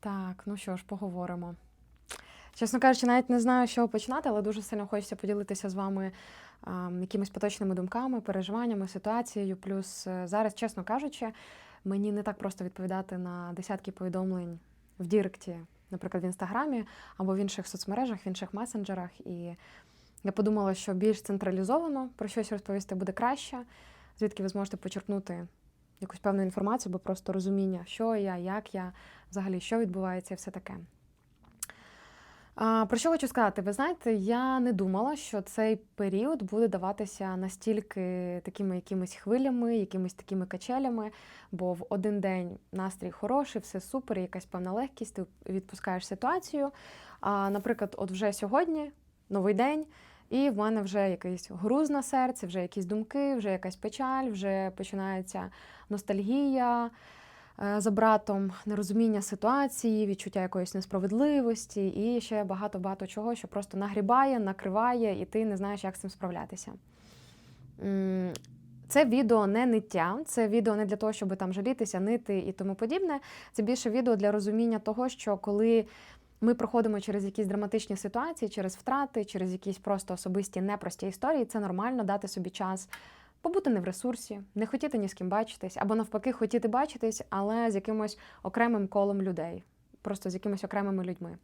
Так, ну що ж, поговоримо. Чесно кажучи, навіть не знаю, з чого починати, але дуже сильно хочеться поділитися з вами а, якимись поточними думками, переживаннями, ситуацією. Плюс е, зараз, чесно кажучи, мені не так просто відповідати на десятки повідомлень в Діректі, наприклад, в інстаграмі або в інших соцмережах, в інших месенджерах. І я подумала, що більш централізовано про щось розповісти буде краще, звідки ви зможете почерпнути якусь певну інформацію, або просто розуміння, що я, як я, взагалі, що відбувається і все таке. Про що хочу сказати? Ви знаєте, я не думала, що цей період буде даватися настільки такими якимись хвилями, якимись такими качелями, бо в один день настрій хороший, все супер, якась певна легкість, ти відпускаєш ситуацію. А, наприклад, от вже сьогодні новий день, і в мене вже якийсь груз на серці, вже якісь думки, вже якась печаль, вже починається ностальгія е, за братом, нерозуміння ситуації, відчуття якоїсь несправедливості і ще багато-багато чого, що просто нагрібає, накриває, і ти не знаєш, як з цим справлятися. Це відео не ниття, це відео не для того, щоб там жалітися, нити і тому подібне. Це більше відео для розуміння того, що коли ми проходимо через якісь драматичні ситуації, через втрати, через якісь просто особисті непрості історії, це нормально дати собі час побути не в ресурсі, не хотіти ні з ким бачитись, або навпаки, хотіти бачитись, але з якимось окремим колом людей, просто з якимись окремими людьми.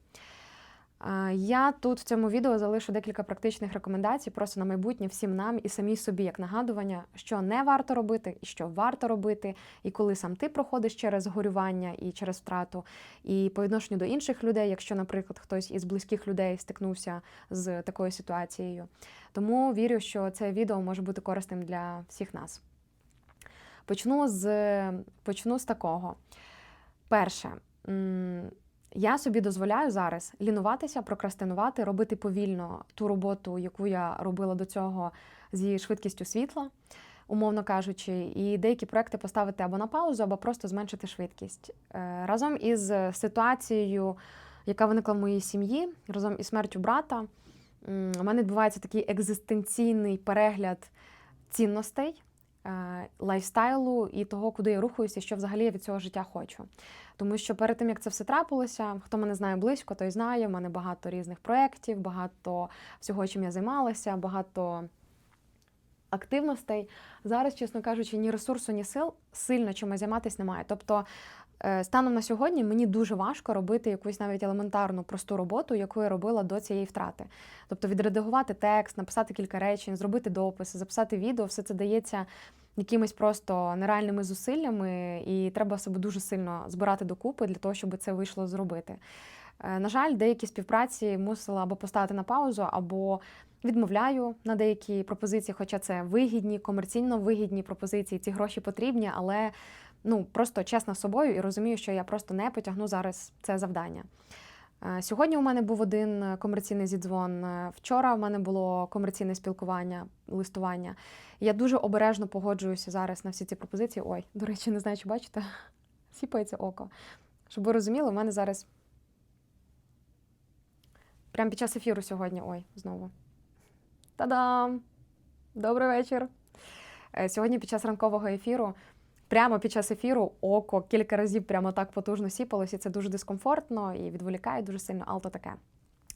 Я тут в цьому відео залишу декілька практичних рекомендацій просто на майбутнє всім нам і самій собі як нагадування, що не варто робити і що варто робити, і коли сам ти проходиш через горювання і через втрату, і по відношенню до інших людей, якщо, наприклад, хтось із близьких людей стикнувся з такою ситуацією. Тому вірю, що це відео може бути корисним для всіх нас. Почну з, почну з такого. Перше. Я собі дозволяю зараз лінуватися, прокрастинувати, робити повільно ту роботу, яку я робила до цього зі швидкістю світла, умовно кажучи, і деякі проекти поставити або на паузу, або просто зменшити швидкість. Е, Разом із ситуацією, яка виникла в моїй сім'ї, разом із смертю брата, у мене відбувається такий екзистенційний перегляд цінностей. Е, Лайфстайлу і того, куди я рухаюся, що взагалі я від цього життя хочу. Тому що перед тим, як це все трапилося, хто мене знає близько, той знає. У мене багато різних проєктів, багато всього, чим я займалася, багато активностей. Зараз, чесно кажучи, ні ресурсу, ні сил сильно чимось займатися немає. Тобто, станом на сьогодні мені дуже важко робити якусь навіть елементарну просту роботу, яку я робила до цієї втрати. Тобто відредагувати текст, написати кілька речень, зробити дописи, записати відео, все це дається якимись просто нереальними зусиллями, і треба себе дуже сильно збирати докупи для того, щоб це вийшло зробити. Е, На жаль, деякі співпраці мусила або поставити на паузу, або відмовляю на деякі пропозиції, хоча це вигідні, комерційно вигідні пропозиції. Ці гроші потрібні, але ну просто чесна з собою і розумію, що я просто не потягну зараз це завдання. Е, Сьогодні у мене був один комерційний зідзвон. е, Вчора у мене було комерційне спілкування, листування. Я дуже обережно погоджуюся зараз на всі ці пропозиції. Ой, до речі, не знаю, чи бачите, сіпається око. Щоб ви розуміли, у мене зараз. Прямо під час ефіру сьогодні. Ой, знову. Та-дам! Добрий вечір. Е, Сьогодні під час ранкового ефіру, прямо під час ефіру, око кілька разів прямо так потужно сіпалося. Це дуже дискомфортно і відволікає дуже сильно, але то таке.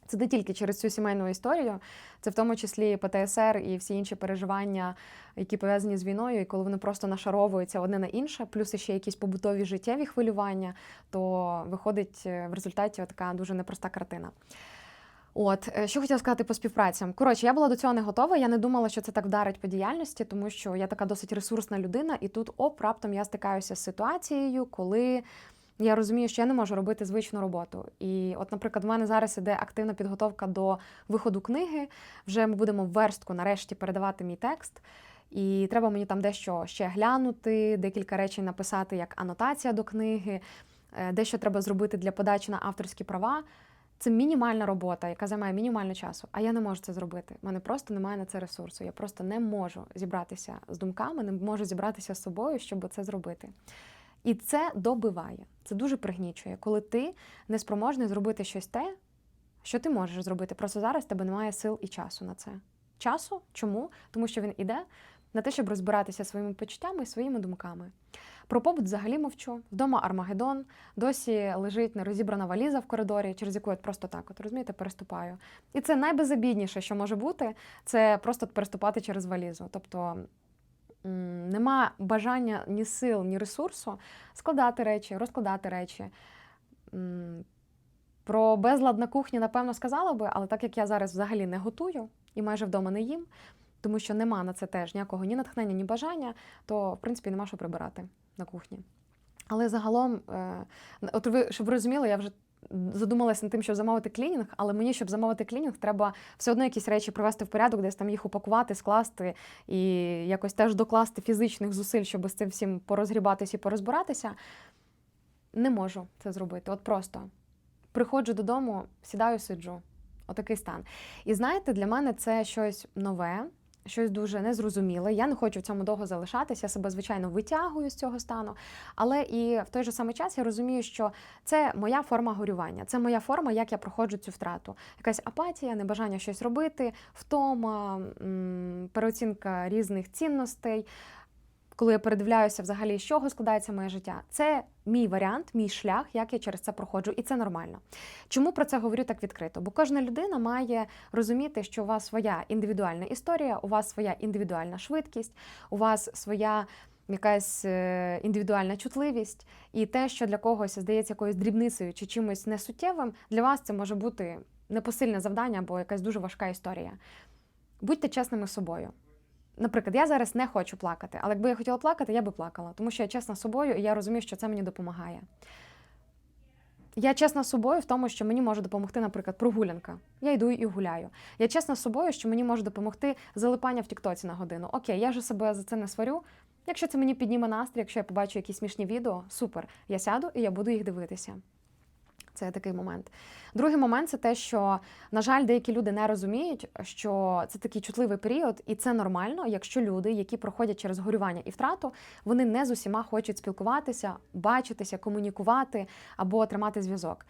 Це не тільки через цю сімейну історію, це в тому числі ПТСР і всі інші переживання, які пов'язані з війною, і коли вони просто нашаровуються одне на інше, плюс ще якісь побутові життєві хвилювання, то виходить е, в результаті така дуже непроста картина. От, е, що хотіла сказати по співпрацям. Коротше, я була до цього не готова. Я не думала, що це так вдарить по діяльності, тому що я така досить ресурсна людина, і тут оп, раптом я стикаюся з ситуацією, коли я розумію, що я не можу робити звичну роботу. І, от, наприклад, в мене зараз іде активна підготовка до виходу книги. Вже ми будемо в верстку нарешті передавати мій текст. І треба мені там дещо ще глянути, декілька речень написати як анотація до книги, е, дещо треба зробити для подачі на авторські права. Це мінімальна робота, яка займає мінімально часу. А я не можу це зробити. У мене просто немає на це ресурсу. Я просто не можу зібратися з думками, не можу зібратися з собою, щоб це зробити. І це добиває. Це дуже пригнічує, коли ти не спроможний зробити щось те, що ти можеш зробити. Просто зараз тебе немає сил і часу на це. Часу? Чому? Тому що він іде на те, щоб розбиратися своїми почуттями і своїми думками. Про побут взагалі мовчу. Вдома Армагеддон, досі лежить нерозібрана валіза в коридорі, через яку я просто так, от розумієте, переступаю. І це найбезобідніше, що може бути, це просто переступати через валізу. Тобто нема бажання ні сил, ні ресурсу складати речі, розкладати речі. Про безлад на кухні, напевно, сказала би, але так як я зараз взагалі не готую і майже вдома не їм, тому що нема на це теж ніякого ні натхнення, ні бажання, то в принципі нема що прибирати на кухні. Але загалом, е, от ви щоб ви розуміли, я вже задумалася над тим, щоб замовити клінінг, але мені, щоб замовити клінінг, треба все одно якісь речі привести в порядок, десь там їх упакувати, скласти і якось теж докласти фізичних зусиль, щоб з цим всім порозгрібатися і порозбиратися. Не можу це зробити. От просто приходжу додому, сідаю, сиджу. Отакий стан. І знаєте, для мене це щось нове, щось дуже незрозуміле. Я не хочу в цьому довго залишатися. Я себе, звичайно, витягую з цього стану. Але і в той же самий час я розумію, що це моя форма горювання, це моя форма, як я проходжу цю втрату. Якась апатія, небажання щось робити, втома, переоцінка різних цінностей. Коли я передивляюся взагалі, з чого складається моє життя, це мій варіант, мій шлях, як я через це проходжу, і це нормально. Чому про це говорю так відкрито? Бо кожна людина має розуміти, що у вас своя індивідуальна історія, у вас своя індивідуальна швидкість, у вас своя якась е, індивідуальна чутливість, і те, що для когось здається якоюсь дрібницею чи чимось несуттєвим, для вас це може бути непосильне завдання або якась дуже важка історія. Будьте чесними з собою. Наприклад, я зараз не хочу плакати, але якби я хотіла плакати, я би плакала, тому що я чесна з собою і я розумію, що це мені допомагає. Я чесна з собою в тому, що мені може допомогти, наприклад, прогулянка. Я йду і гуляю. Я чесна з собою, що мені може допомогти залипання в Тіктоці на годину. Окей, я ж себе за це не сварю. Якщо це мені підніме настрій, якщо я побачу якісь смішні відео, супер. Я сяду і я буду їх дивитися. Це такий момент. Другий момент це те, що, на жаль, деякі люди не розуміють, що це такий чутливий період, і це нормально, якщо люди, які проходять через горювання і втрату, вони не з усіма хочуть спілкуватися, бачитися, комунікувати або тримати зв'язок.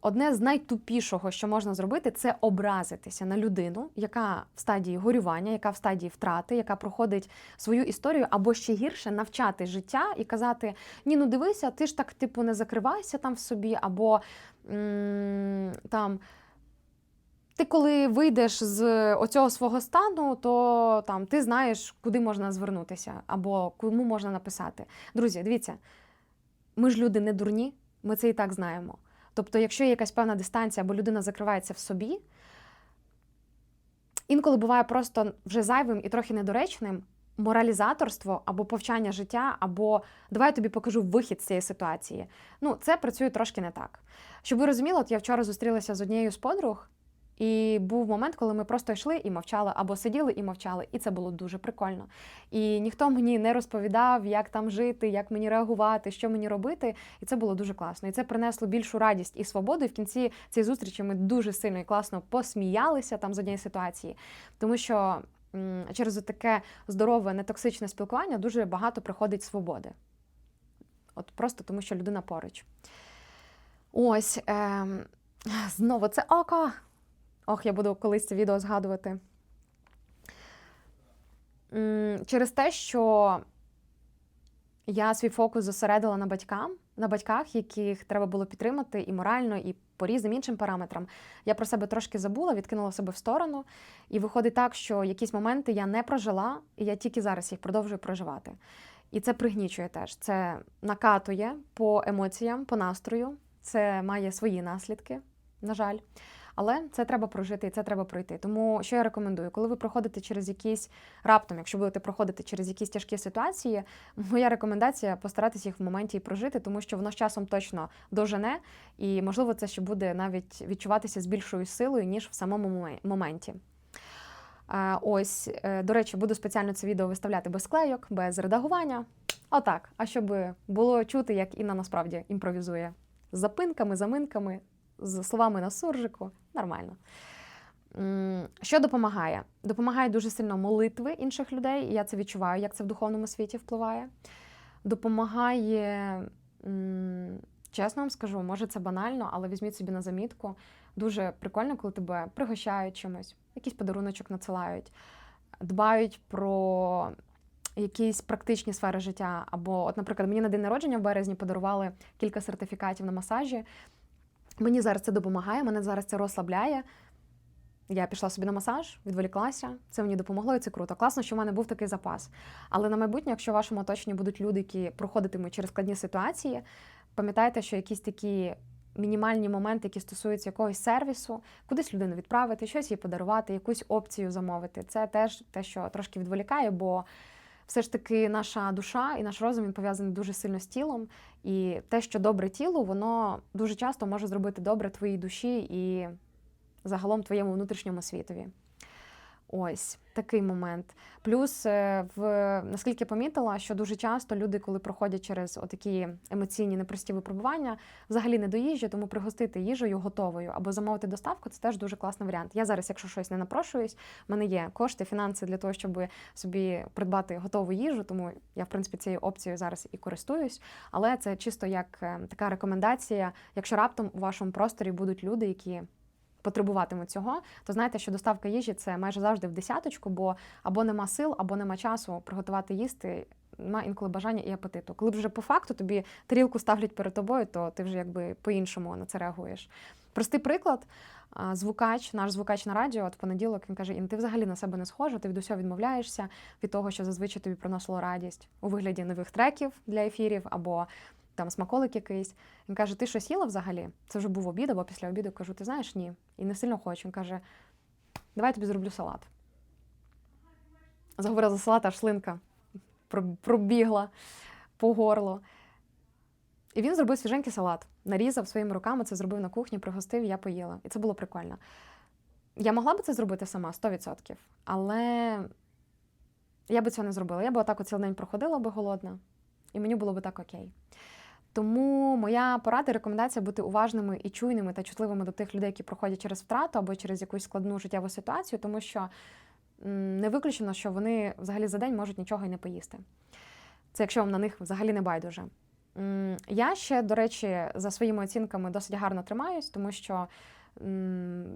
Одне з найтупішого, що можна зробити, це образитися на людину, яка в стадії горювання, яка в стадії втрати, яка проходить свою історію, або ще гірше навчати життя і казати: Ні, ну дивися, ти ж так типу не закривайся там в собі, або там. Ти коли вийдеш з оцього свого стану, то там ти знаєш, куди можна звернутися, або кому можна написати. Друзі, дивіться, ми ж люди не дурні, ми це і так знаємо. Тобто, якщо є якась певна дистанція або людина закривається в собі, інколи буває просто вже зайвим і трохи недоречним моралізаторство або повчання життя, або давай я тобі покажу вихід з цієї ситуації. Ну, це працює трошки не так. Щоб ви розуміли, от я вчора зустрілася з однією з подруг, і був момент, коли ми просто йшли і мовчали, або сиділи і мовчали, і це було дуже прикольно. І ніхто мені не розповідав, як там жити, як мені реагувати, що мені робити. І це було дуже класно. І це принесло більшу радість і свободу. І в кінці цієї зустрічі ми дуже сильно і класно посміялися там з однієї ситуації, тому що через таке здорове, нетоксичне спілкування дуже багато приходить свободи. От просто тому, що людина поруч. Ось ем, знову це око. Ох, я буду колись це відео згадувати. Через те, що я свій фокус зосередила на батькам, на батьках, яких треба було підтримати і морально, і по різним іншим параметрам. Я про себе трошки забула, відкинула себе в сторону. І виходить так, що якісь моменти я не прожила, і я тільки зараз їх продовжую проживати. І це пригнічує теж. Це накатує по емоціям, по настрою. Це має свої наслідки, на жаль. Але це треба прожити і це треба пройти. Тому що я рекомендую, коли ви проходите через якісь раптом, якщо будете проходити через якісь тяжкі ситуації, моя рекомендація постаратися їх в моменті і прожити, тому що воно з часом точно дожене, і можливо це ще буде навіть відчуватися з більшою силою, ніж в самому моменті. Ось, е, до речі, буду спеціально це відео виставляти без склейок, без редагування. Отак. А щоб було чути, як Інна насправді імпровізує з запинками, заминками, з словами на суржику. Нормально. Що допомагає? Допомагає дуже сильно молитви інших людей, я це відчуваю, як це в духовному світі впливає. Допомагає, чесно вам скажу, може це банально, але візьміть собі на замітку. Дуже прикольно, коли тебе пригощають чимось, якийсь подаруночок надсилають. дбають про якісь практичні сфери життя. Або, от, наприклад, мені на день народження в березні подарували кілька сертифікатів на масажі. Мені зараз це допомагає, мене зараз це розслабляє. Я пішла собі на масаж, відволіклася, це мені допомогло, і це круто. Класно, що в мене був такий запас. Але на майбутнє, якщо в вашому оточенні будуть люди, які проходитимуть через складні ситуації, пам'ятайте, що якісь такі мінімальні моменти, які стосуються якогось сервісу, кудись людину відправити, щось їй подарувати, якусь опцію замовити. Це теж те, що трошки відволікає, бо все ж таки наша душа і наш розум він пов'язаний дуже сильно з тілом. І те, що добре тілу, воно дуже часто може зробити добре твоїй душі і загалом твоєму внутрішньому світові. Ось такий момент. Плюс, е, в наскільки я помітила, що дуже часто люди, коли проходять через отакі емоційні непрості випробування, взагалі не до їжі, тому пригостити їжею готовою або замовити доставку це теж дуже класний варіант. Я зараз, якщо щось не напрошуюсь, в мене є кошти, фінанси для того, щоб собі придбати готову їжу, тому я, в принципі, цією опцією зараз і користуюсь. Але це чисто як е, така рекомендація, якщо раптом у вашому просторі будуть люди, які потребуватимуть цього, то знайте, що доставка їжі це майже завжди в десяточку, бо або нема сил, або нема часу приготувати їсти. Нема інколи бажання і апетиту. Коли вже по факту тобі тарілку ставлять перед тобою, то ти вже якби по-іншому на це реагуєш. Простий приклад. Звукач, наш звукач на радіо, от в понеділок він каже: Ін, ти взагалі на себе не схожа, ти від усього відмовляєшся від того, що зазвичай тобі приносило радість у вигляді нових треків для ефірів або там смаколик якийсь. Він каже: Ти щось їла взагалі? Це вже був обід або після обіду. Кажу, ти знаєш, ні. І не сильно хочу. Він каже: Давай я тобі зроблю салат. Заговорила за салат, аж слинка пробігла по горло. І він зробив свіженький салат, нарізав своїми руками, це зробив на кухні, пригостив, я поїла. І це було прикольно. Я могла би це зробити сама 100%, але я би цього не зробила. Я б отак цілий день проходила би голодна, і мені було би так окей. Тому моя порада рекомендація бути уважними і чуйними та чутливими до тих людей, які проходять через втрату або через якусь складну життєву ситуацію, тому що не виключено, що вони взагалі за день можуть нічого і не поїсти. Це якщо вам на них взагалі не байдуже. Я ще, до речі, за своїми оцінками досить гарно тримаюсь, тому що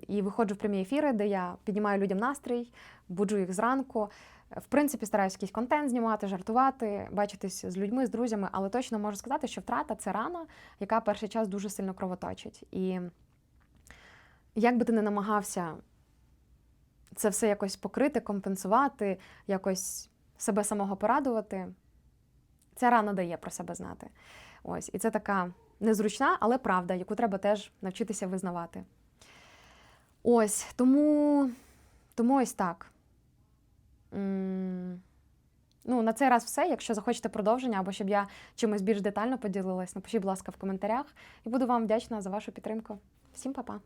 і виходжу в прямі ефіри, де я піднімаю людям настрій, буджу їх зранку. В принципі, стараюся якийсь контент знімати, жартувати, бачитись з людьми, з друзями, але точно можу сказати, що втрата це рана, яка перший час дуже сильно кровоточить. І як би ти не намагався це все якось покрити, компенсувати, якось себе самого порадувати, ця рана дає про себе знати. Ось, і це така незручна, але правда, яку треба теж навчитися визнавати. Ось, тому, тому ось так. Ну, на цей раз все. Якщо захочете продовження, або щоб я чимось більш детально поділилась, напишіть, будь ласка, в коментарях. І буду вам вдячна за вашу підтримку. Всім па-па!